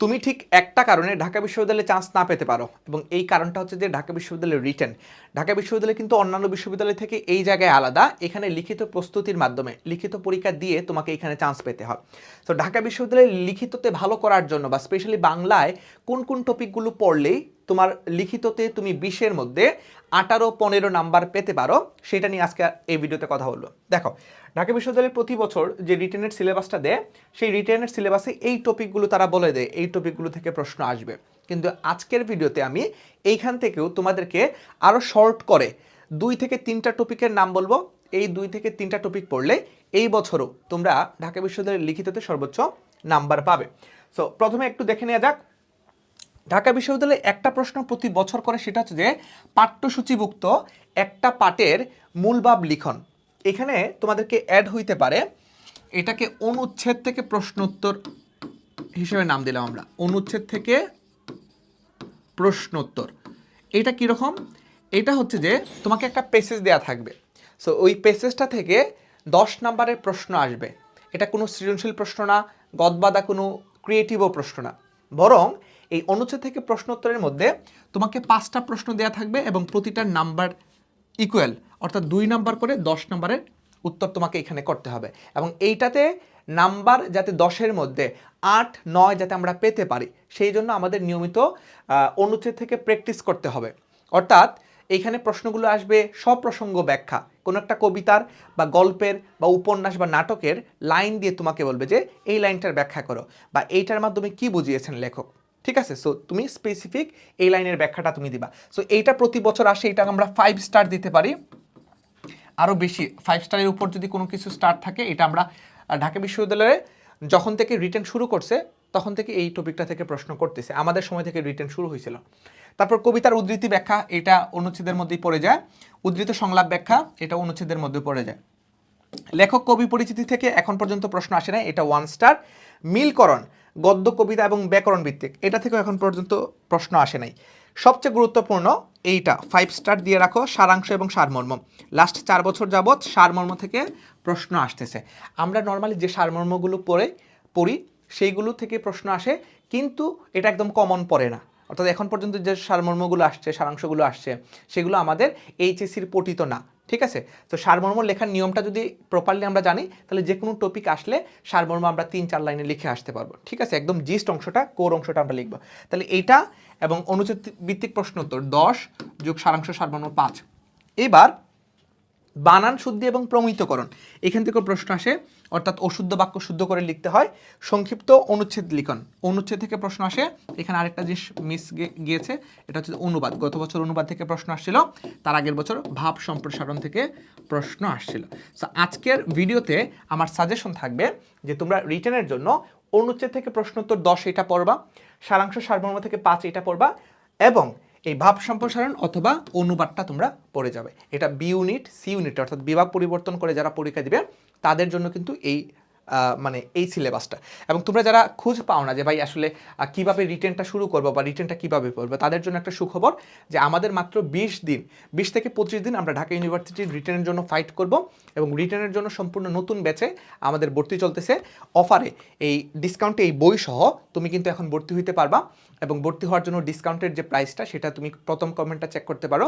তুমি ঠিক একটা কারণে ঢাকা বিশ্ববিদ্যালয়ে চান্স না পেতে পারো এবং এই কারণটা হচ্ছে যে ঢাকা বিশ্ববিদ্যালয়ের রিটার্ন ঢাকা বিশ্ববিদ্যালয় কিন্তু অন্যান্য বিশ্ববিদ্যালয় থেকে এই জায়গায় আলাদা। এখানে লিখিত প্রস্তুতির মাধ্যমে, লিখিত পরীক্ষা দিয়ে তোমাকে এখানে চান্স পেতে হয়। তো ঢাকা বিশ্ববিদ্যালয়ে লিখিততে ভালো করার জন্য বা স্পেশালি বাংলায় কোন কোন টপিকগুলো পড়লেই তোমার লিখিততে তুমি বিশের মধ্যে আঠারো, পনেরো নাম্বার পেতে পারো। সেটা নিয়ে আজকে এই ভিডিওতে কথা বলব। দেখো, ঢাকা বিশ্ববিদ্যালয় প্রতি বছর যে রিটেনের সিলেবাসটা দেয়, সেই রিটেনের সিলেবাসে এই টপিকগুলো তারা বলে দেয়, এই টপিকগুলো থেকে প্রশ্ন আসবে। কিন্তু আজকের ভিডিওতে আমি এইখান থেকেও তোমাদেরকে আরও শর্ট করে দুই থেকে তিনটা টপিকের নাম বলব। এই দুই থেকে তিনটা টপিক পড়লে এই বছরও তোমরা ঢাকা বিশ্ববিদ্যালয়ের লিখিততে সর্বোচ্চ নাম্বার পাবে। সো প্রথমে একটু দেখে নেওয়া যাক। ঢাকা বিশ্ববিদ্যালয়ে একটা প্রশ্ন প্রতি বছর করে, সেটা হচ্ছে যে পাঠ্যসূচিভুক্ত একটা পাঠের মূলভাব লিখন। এখানে তোমাদেরকে অ্যাড হইতে পারে, এটাকে অনুচ্ছেদ থেকে প্রশ্নোত্তর হিসেবে নাম দিলাম আমরা। অনুচ্ছেদ থেকে প্রশ্নোত্তর। এটা কীরকম এটা হচ্ছে যে তোমাকে একটা পেসেজ দেয়া থাকবে। সো ওই পেসেজটা থেকে দশ নাম্বারের প্রশ্ন আসবে। এটা কোনো সৃজনশীল প্রশ্ন না, গদবাদা কোনো ক্রিয়েটিভও প্রশ্ন না। বরং এই অনুচ্ছেদ থেকে প্রশ্নোত্তরের মধ্যে তোমাকে পাঁচটা প্রশ্ন দেয়া থাকবে এবং প্রতিটার নাম্বার ইকুয়াল অর্থাৎ দুই নাম্বার করে দশ নাম্বারের উত্তর তোমাকে এখানে করতে হবে। এবং এইটাতে নাম্বার যাতে দশের মধ্যে, আট, নয় যাতে আমরা পেতে পারি, সেই জন্য আমাদের নিয়মিত অনুচ্ছেদ থেকে প্র্যাকটিস করতে হবে। অর্থাৎ এইখানে প্রশ্নগুলো আসবে সপ্রসঙ্গ ব্যাখ্যা, কোনো একটা কবিতার বা গল্পের বা উপন্যাস বা নাটকের লাইন দিয়ে তোমাকে বলবে যে, এই লাইনটার ব্যাখ্যা করো। বা এইটার মাধ্যমে কি বুঝিয়েছেন লেখক? ঠিক আছে? সো তুমি স্পেসিফিক এই লাইনের ব্যাখ্যাটা তুমি দিবা। সো এইটা প্রতি বছর আসে এটা আমরা ফাইভ স্টার দিতে পারি। আরও বেশি ফাইভ স্টারের উপর যদি কোনো কিছু স্টার থাকে, এটা আমরা ঢাকা বিশ্ববিদ্যালয়ে যখন থেকে রিটেন শুরু করছে, তখন থেকে এই টপিকটা থেকে প্রশ্ন করতেছে। আমাদের সময় থেকে রিটেন শুরু হয়েছিল। তারপর কবিতার উদ্ধৃতি ব্যাখ্যা, এটা অনুচ্ছেদের মধ্যেই পড়ে যায়। উদ্ধৃত সংলাপ ব্যাখ্যা, এটা অনুচ্ছেদের মধ্যে পড়ে যায়। লেখক, কবি পরিচিতি থেকে এখন পর্যন্ত প্রশ্ন আসে না এটা ওয়ান স্টার মিলকরণ, গদ্য, কবিতা এবং ব্যাকরণ ভিত্তিক, এটা থেকেও এখন পর্যন্ত প্রশ্ন আসে নাই। সবচেয়ে গুরুত্বপূর্ণ এইটা ফাইভ স্টার দিয়ে রাখো, সারাংশ এবং সারমর্ম। লাস্ট চার বছর যাবৎ সারমর্ম থেকে প্রশ্ন আসতেছে। আমরা নর্মালি যে সারমর্মগুলো পড়ে, পড়ি, সেইগুলো থেকে প্রশ্ন আসে, কিন্তু এটা একদম কমন পড়ে না। অর্থাৎ এখন পর্যন্ত যে সারমর্মগুলো আসছে, সারাংশগুলো আসছে, সেগুলো আমাদের এইচএসির পঠিত না। ঠিক আছে? তো সারমর্ম লেখার নিয়মটা যদি প্রপারলি আমরা জানি, তাহলে যে কোনো টপিক আসলে সারমর্ম আমরা তিন, চার লাইনে লিখে আসতে পারব। ঠিক আছে? একদম জিস্ট অংশটা কোর অংশটা আমরা লিখব। তাহলে এইটা এবং অনুচিত ভিত্তিক প্রশ্ন উত্তর দশ যোগ সারাংশ সারমর্ম পাঁচ। এবার বানান শুদ্ধি এবং প্রমিতকরণ। এখান থেকে প্রশ্ন আসে অর্থাৎ অশুদ্ধ বাক্য শুদ্ধ করে লিখতে হয়। সংক্ষিপ্ত অনুচ্ছেদ লিখন। অনুচ্ছেদ থেকে প্রশ্ন আসে, এখানে আরেকটা জিনিস মিস গিয়েছে, এটা হচ্ছে অনুবাদ। গত বছর অনুবাদ থেকে প্রশ্ন আসছিল, তার আগের বছর ভাব সম্প্রসারণ থেকে প্রশ্ন আসছিল। সো আজকের ভিডিওতে আমার সাজেশন থাকবে যে তোমরা রিটার্নের জন্য অনুচ্ছেদ থেকে প্রশ্ন উত্তর দশ এটা পড়বা, সারাংশ সারমর্ম থেকে পাঁচ এটা পড়বা এবং এই ভাব সম্প্রসারণ অথবা অনুবাদটা তোমরা পড়ে যাবে। এটা বি ইউনিট সি ইউনিট অর্থাৎ বিভাগ পরিবর্তন করে যারা পরীক্ষা দিবে, তাদের জন্য কিন্তু এই মানে এই সিলেবাসটা এবং তোমরা যারা খুঁজ পাও না যে ভাই আসলে কীভাবে রিটেনটা শুরু করব বা রিটেনটা কীভাবে পড়ব তাদের জন্য একটা সুখবর যে আমাদের মাত্র বিশ দিন, বিশ থেকে পঁচিশ দিন আমরা ঢাকা ইউনিভার্সিটির রিটেনের জন্য ফাইট করব এবং রিটেনের জন্য সম্পূর্ণ নতুন ব্যাচে আমাদের ভর্তি চলতেছে। অফারে এই ডিসকাউন্টে এই বই সহ তুমি কিন্তু এখন ভর্তি হইতে পারবা এবং ভর্তি হওয়ার জন্য ডিসকাউন্টের যে প্রাইসটা সেটা তুমি প্রথম কমেন্টটা চেক করতে পারো।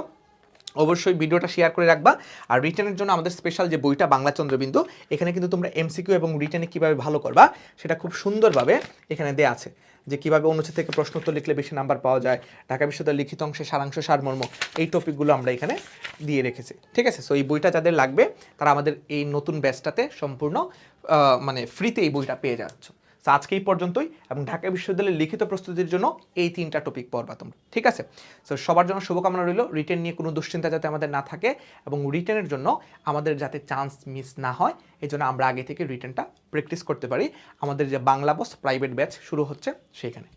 অবশ্যই ভিডিওটা শেয়ার করে রাখবা। আর রিটার্নের জন্য আমাদের স্পেশাল যে বইটা বাংলা চন্দ্রবিন্দু, এখানে কিন্তু তোমরা এমসিকিউ এবং রিটেনে কীভাবে ভালো করবা, সেটা খুব সুন্দরভাবে এখানে দেয়া আছে। যে কীভাবে অনুচ্ছেদ থেকে প্রশ্ন উত্তর লিখলে বেশি নাম্বার পাওয়া যায়, ঢাকা বিশ্ববিদ্যালয়ের লিখিত অংশে সারাংশ সারমর্ম, এই টপিকগুলো আমরা এখানে দিয়ে রেখেছি। ঠিক আছে? সো এই বইটা যাদের লাগবে, তারা আমাদের এই নতুন ব্যাচটাতে সম্পূর্ণ মানে ফ্রিতে এই বইটা পেয়ে যাচ্ছ। তো আজকে এই পর্যন্তই এবং ঢাকা বিশ্ববিদ্যালয়ের লিখিত প্রস্তুতির জন্য এই তিনটা টপিক পড়বা তোমরা, ঠিক আছে? সো সবার জন্য শুভকামনা রইল। রিটেন নিয়ে কোনো দুশ্চিন্তা যাতে আমাদের না থাকে এবং রিটেনের জন্য আমাদের যাতে চান্স মিস না হয়, এই জন্য আমরা আগে থেকে রিটেনটা প্র্যাকটিস করতে পারি। আমাদের যে বাংলা বস প্রাইভেট ব্যাচ শুরু হচ্ছে সেইখানে।